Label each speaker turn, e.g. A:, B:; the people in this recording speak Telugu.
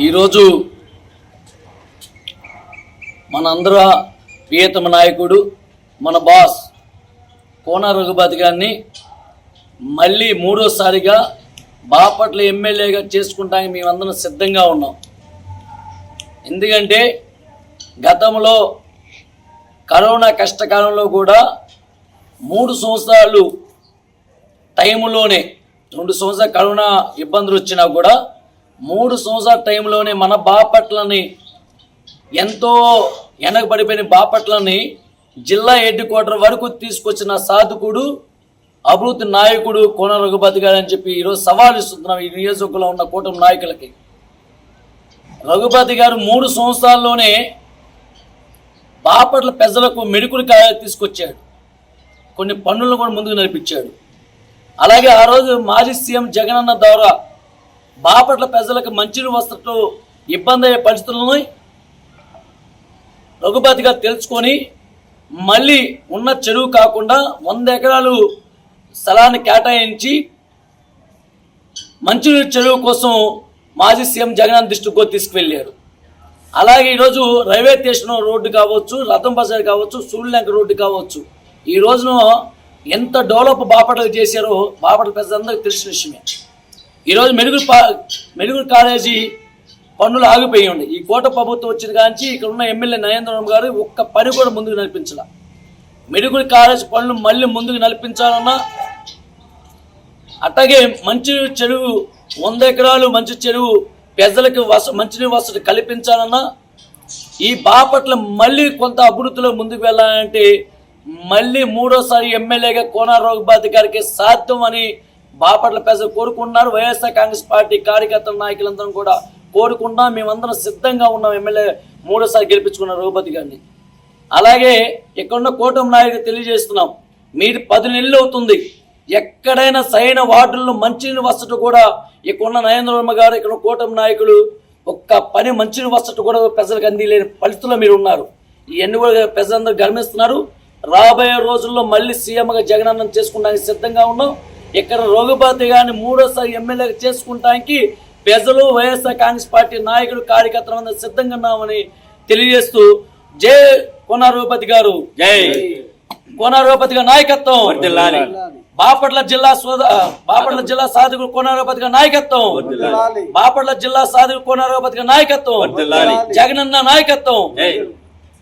A: ఈరోజు మనందర ప్రియతమ నాయకుడు మన బాస్ కోన రఘుపతి గారిని మళ్ళీ మూడోసారిగా బాపట్ల ఎమ్మెల్యేగా చేసుకుంటానికి మేమందరం సిద్ధంగా ఉన్నాం. ఎందుకంటే గతంలో కరోనా కష్టకాలంలో కూడా మూడు సంవత్సరాలు టైంలోనే రెండు సంవత్సరాల కరోనా ఇబ్బందులు వచ్చినా కూడా మూడు సంవత్సరాల టైంలోనే మన బాపట్లని ఎంతో వెనకబడిపోయిన బాపట్లని జిల్లా హెడ్ క్వార్టర్ వరకు తీసుకొచ్చిన సాధకుడు అభివృద్ధి నాయకుడు కోన రఘుపతి గారు అని చెప్పి ఈరోజు సవాల్ ఇస్తున్నాం ఈ నియోజకవర్గంలో ఉన్న కూటమి నాయకులకి. రఘుపతి గారు మూడు సంవత్సరాల్లోనే బాపట్ల పెద్దలకు మెడుకులు కాయ తీసుకొచ్చాడు. కొన్ని పన్నులను కూడా ముందుకు నడిపించాడు. అలాగే ఆ రోజు మాజీ సీఎం జగనన్న ద్వారా బాపట్ల ప్రజలకు మంచిని వస్తున్నట్టు ఇబ్బంది అయ్యే పరిస్థితులను రఘుపతిగా తెలుసుకొని మళ్ళీ ఉన్న చెరువు కాకుండా వంద ఎకరాలు స్థలాన్ని కేటాయించి మంచినీరు చెరువు కోసం మాజీ సీఎం జగన్ దృష్టికి కూడా తీసుకువెళ్ళారు. అలాగే ఈరోజు రైల్వే స్టేషన్ రోడ్డు కావచ్చు రథం బజార్ కావచ్చు సూర్యలంక రోడ్డు కావచ్చు. ఈ రోజున ఎంత డెవలప్ బాపట్ల చేశారో బాపట్ల ప్రజలందరికీ తెలిసిన విషయమే. ఈరోజు మెడికల్ మెడికల్ కాలేజీ పన్నులు ఆగిపోయి ఈ కోట ప్రభుత్వం వచ్చిన కాంచి ఇక్కడ ఉన్న ఎమ్మెల్యే నరేంద్రరావు గారు ఒక్క పని కూడా ముందుకు నడిపించాల. మెడికల్ కాలేజీ పనులు మళ్ళీ ముందుకు నడిపించాలన్నా అట్లాగే మంచి చెరువు వంద ఎకరాలు మంచి చెరువు పెద్దలకు వస మంచినీరు వసతి కల్పించాలన్నా ఈ బాపట్ల మళ్ళీ కొంత అభివృద్ధిలో ముందుకు వెళ్ళాలంటే మళ్ళీ మూడోసారి ఎమ్మెల్యేగా కోన రఘుపతి గారికి సాధ్యం అని బాపట్ల ప్రజలు కోరుకుంటున్నారు. వైఎస్ఆర్ కాంగ్రెస్ పార్టీ కార్యకర్తల నాయకులందరం కూడా కోరుకుంటున్నాం. మేమందరం సిద్ధంగా ఉన్నాం. ఎమ్మెల్యే మూడోసారి గెలిపించుకున్న రఘుపతి గారిని. అలాగే ఇక్కడున్న కూటమి నాయకులు తెలియజేస్తున్నాం. మీరు పది నెలలు అవుతుంది. ఎక్కడైనా సరైన వార్డుల్లో మంచినీరు వసతి కూడా ఇక్కడున్న నరేంద్రవర్మ గారు ఇక్కడ కూటమి నాయకులు ఒక్క పని మంచినీరు వసతి కూడా ప్రజలకు అందిలేని పరిస్థితుల్లో మీరు ఉన్నారు. ఇవన్నీ కూడా ప్రజలందరూ గమనిస్తున్నారు. రాబోయే రోజుల్లో మళ్ళీ సీఎంగా జగనన్నం చేసుకోవడానికి సిద్ధంగా ఉన్నాం. ఇక్కడ రఘుపతి గారిని మూడోసారి ఎమ్మెల్యేగా చేసుకుంటానికి ప్రజలు వైఎస్ఆర్ కాంగ్రెస్ పార్టీ నాయకులు కార్యకర్తలు సిద్ధంగా ఉన్నామని తెలియజేస్తూ జై కోన రఘుపతి గారు.
B: జై.
A: కోన రఘుపతి గారి నాయకత్వం. బాపట్ల జిల్లా సోద బాపట్ల జిల్లా సాధకుడు కోన రఘుపతి గారి నాయకత్వం. బాపట్ల జిల్లా సాధకుడు కోన రఘుపతి గారి నాయకత్వం. జగనన్న నాయకత్వం.
B: జై.